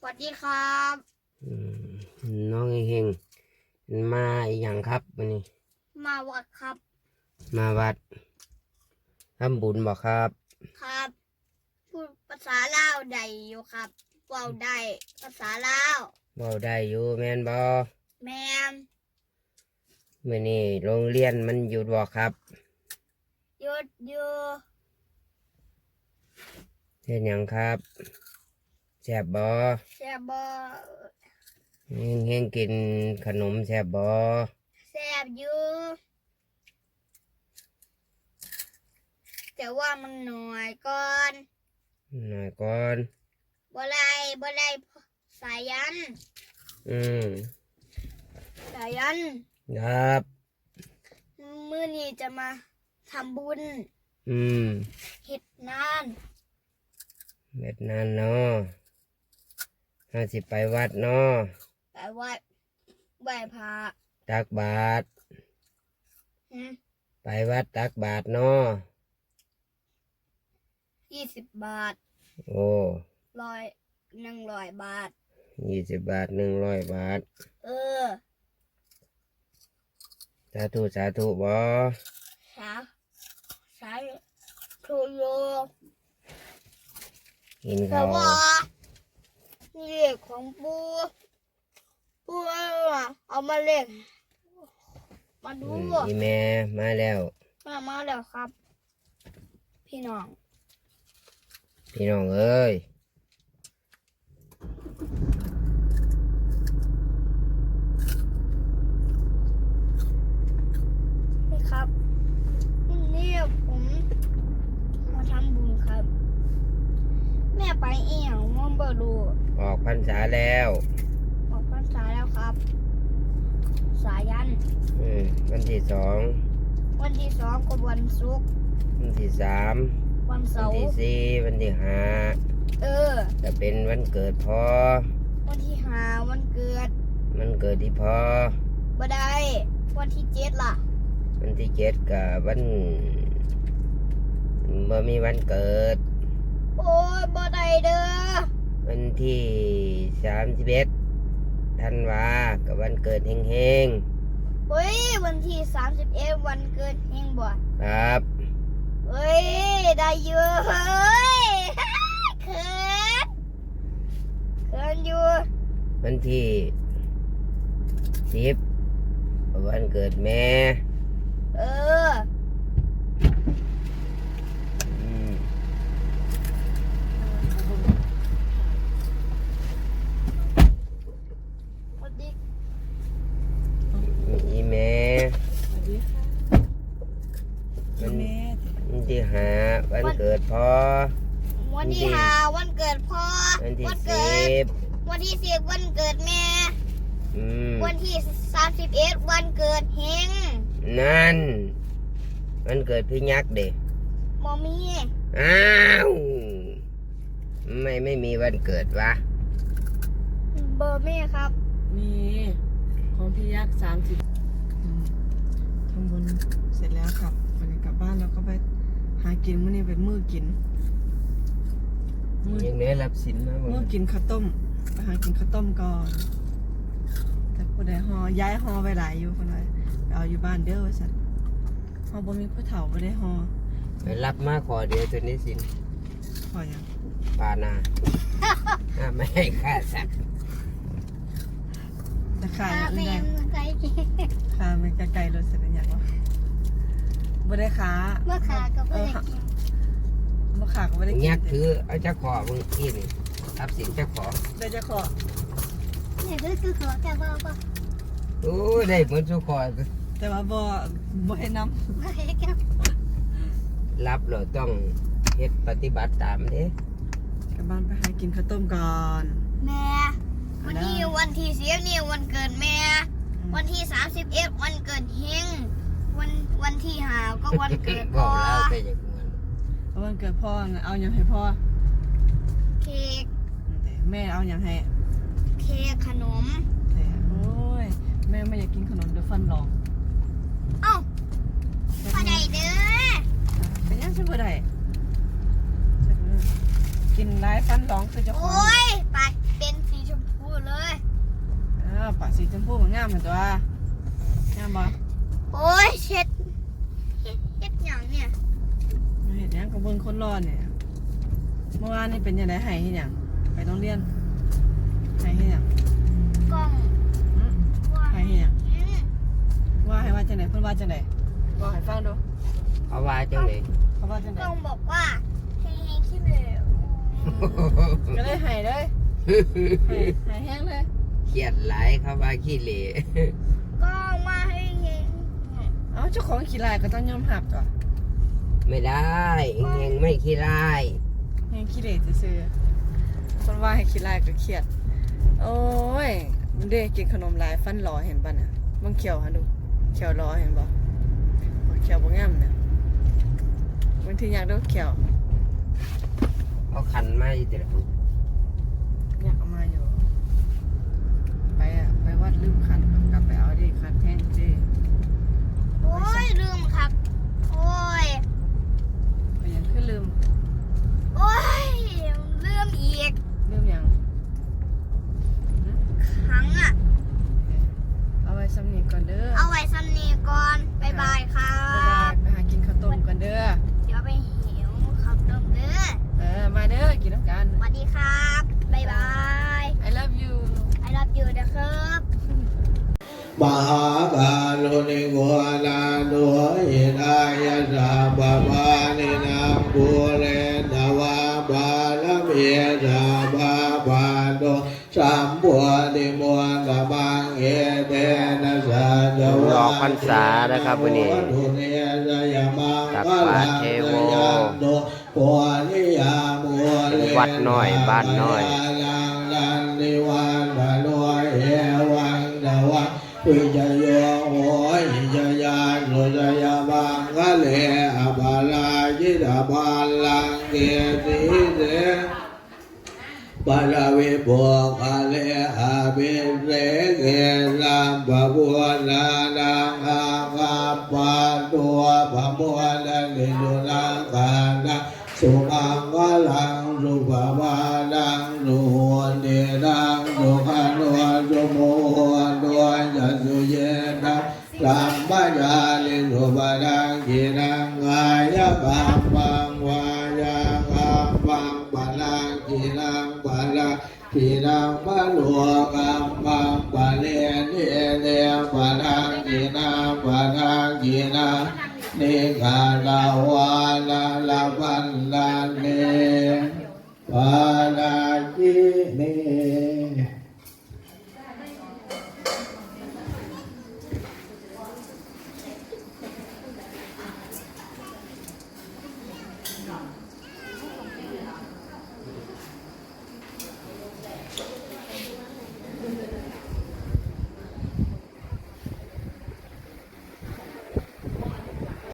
สวัสดีครับอืมน้องเฮงๆมาอีกอย่างครับวันนี้ มาวัดครับ มาวัดทำบุญบอกครับ ครับพูดภาษาลาวได้อยู่ครับเว้าได้ภาษาลาวบอได้อยู่แม่นบอแมนมื่อนี้โรงเรียนมันหยุดบอกครับหยุดอยู่เช่นหยังครับแซ่บบอแซ่บบเฮงเฮงๆกินขนมแซ่บบอแซ่บอยู่แต่ว่ามันหน่อยก่อนหน่อยก่อนบ่ได้บ่ได้สายัน อืมสายันครับมื้อนี้จะมาทำบุญ อืมเฮ็ดนานเม็ดนานเนาะ ห้าสิไปวัดเนาะไปไหว้ไหว้พระตักบาทหืมไปวัดตักบาทเนาะยี่สิบบาทโอ้ร้อยหนึ่งร้อยบาท ยี่สิบบาทหนึ่งร้อยบาท เออ สาธุสาธุบอสาสาทูโยกินแต่ข้าวว่านี่ เลขของปูปูเอามาเล่นมาดูอืมอีแม่มาแล้วมามาแล้วครับ พี่น้อง พี่น้องเอ้ยนี่ครับนี่ผมมาทำบุญครับ แม่ไปเอียงมองเบอร์ดู ออกพรรษาแล้ว ออกพรรษาแล้วครับ สายันอืมวันที่สองวันที่สองก็วันศุกร์วันที่สามวันวัเสานร์ที่สี่วันที่ห้าเออ จะเป็นวันเกิดพ่อวันที่ห้าวันเกิดมันเกิดที่พ่อบ่ได้วันที่เจ็ดล่ะ วันที่เจ็ดกับวันบ่มีวันเกิด โอ้ยบ่ได้เด้อ วันที่สามสิบเอ็ดธันวากับวันเกิดเฮงเฮงเฮ้ยวันที่สามสิบเอ็ดวันเกิดเฮงบ่ๆครับเฮ้ยได้เยอะเฮ้ยเขินเขินอยู่วันที่สิบวันเกิดแม่ เออ อืม สวัสดี อีแม่ สวัสดีค่ะ มันแม่วันที่หาวันเกิดพ่อ วันที่ห้าวันเกิดพ่อ วันที่วันสิเกิดบวันที่สิบวันเกิดแม่อืมวันที่สามสิบเอ็ดวันเกิดเฮง นั่น วันเกิดพี่ยักษ์เด็กมอมีอ้าวไม่ไม่มีวันเกิดวะ เบอร์แม่ครับ มีของพี่ยักษ์สามสิบทำบุญเสร็จแล้วครับวันนี้กลั บบ้านแล้วก็ไปหากินมื้อนี้เป็นมื้อกิน มื้อยังได้รับสินมาบ่มื้อกินข้าวต้มไปหากินข้าวต้มก่อน แต่ผู้ใดห่อย้ายห่อไปหลายอยู่คนเลยไปเอาอยู่บ้านเด้อว่าสัตว์ห่อบ่มีผู้เฒ่าบ่ได้ห่อไปรับมาขอเดียวตัวนี้สินขออย่างปานาอ่าไม่ให้ค่าสัตว์จะขายอาอย่างแม่อื่นได้ใส่กินค้าไม่ไกลๆรถเสร็จแล้วอย่างวะ บ่ได้ค้าเมื่อขาก็ไม่ได้กินบ่ขาก็บ่ได้กินยักษ์ถือเอาเจ้าขอมึงที่นี่รับสินเจ้าขอได้จะขอเนี่ยก็คือขอแต่ว่าก็โอ้ยได้เหมือนสุขอแต่ว่าบ่บ่ให้น้ไม่ได้กินรับเราต้องเฮ็ดปฏิบัติตามเด้ำกลับบ้านไปหากินข้าวต้มก่อนแม่วันนี้วันที่สิบนี่วันเกิดแม่วันที่สามสิบเอ็ดวันเกิดเฮง วันวันที่ห้าก็วันเกิดบพ่ออกแล้วแต่อย่างนั้นเอาวันเกิดพ่อน่ะเอาอย่างให้พ่อเค้กแม่เอาอย่างให้เค้กขนม แต่โอ้ยแม่ไม่อยากกินขนมเดี๋ยวฟันหลอกเอ้าพอได้เด้อเป็นยังสิบ่ได้กินหลายฟันหลองคือเจะโอ้ยปากเป็นฝีมพูมันงามเหมือนตัวงามบ่ โอ้ยเช็ดเฮ็ดเฮ็ดหยังเนี่ยมาเห็นยังกับเบิ่งคนรอดเนี่ยเมื่อวานนี่เป็นยังไงให้ที่ยังไปโรงเรียนให้ที่ยังกล้องอืมว่าให้ที่ยังอืมว่าให้ว่าจังไหนเพิ่นว่าจังไหนบอกให้ฟังดูเอาว่าจังเลยเขาว่าจังไหนกล้องบอกว่าให้ให้ขี้เหลวก็เลยให้เลยให้ให้แห้งเลยเขียดหลายเขาว่าขี้เหร่ก็มาให้เห็น เอาเจ้าของขี้ลายก็ต้องยอมหับก่อนไม่ได้เองเองไม่ขี้ร้ายแห้งขี้เหร่ซื่อๆคนว่าให้ขี้ลายก็เครียด โอ้ยมันเด้กินขนมหลายฟันหลอเห็นป่ะน่ะมึงเขียวฮะดูเขียวรอเห็นบ่เขียวบ่งามน่ะบางทีอยากดูเขียว เอาขันมาอยู่แต่ละคน อยากเอามาอยู่ ไปอะ ไปวัดลืมขันกลับไปเอาดิขันแท่งดิ โอ้ยลืมครับ โอ้ย ไปยังขึ้นลืม โอ้ยลืมอีก ลืมยัง ครั้งอะ เอาไว้ สำนีก่อนเด้อเอาไว้ซ้ำนี้ก่อนบายบายครับ๊ายบายบไปหากินข้าวต้มกันเด้อ เดี๋ยวไปหิวขับรถเด้อ เออ มาเด้อ กินน้ำกัน สวัสดีครับบายบาย I love you I love you นะครับมหาการุณิโกนาโนหินายะสาบาบานินางบุเรนวาบาลเมียสาบาบาโนสัมบัวติมัวตะบังเอ เตนะสาจวะอพรรษานะครับวันนี้ตักบาตรเทโวโนปวนิยามัวเลเป็นวัดน้อยบ้านน้อยลังลันนิวันบาลอยเอวังดาวะวิจโยโหวิจยานุจยาบังกะเลอบาลาจิตาบาลังเกติเส บาลาวิโบกะเลอาบิเรเกลัมบะบัวนานังอาคาปะตัวบะบัวนานิจุนังกานะสุขังวะลังสุภาบาลังสุเนนังสุขันวะสุโมด้วยจัสุเยนะลัมปะยาลิสุบาลังกินังกายกัมปังวา ปะโลกัมมังปะเลเนเลปะทังกีนาปะทังกีนาเนิกาลาวาลาลาบันลาเนปะ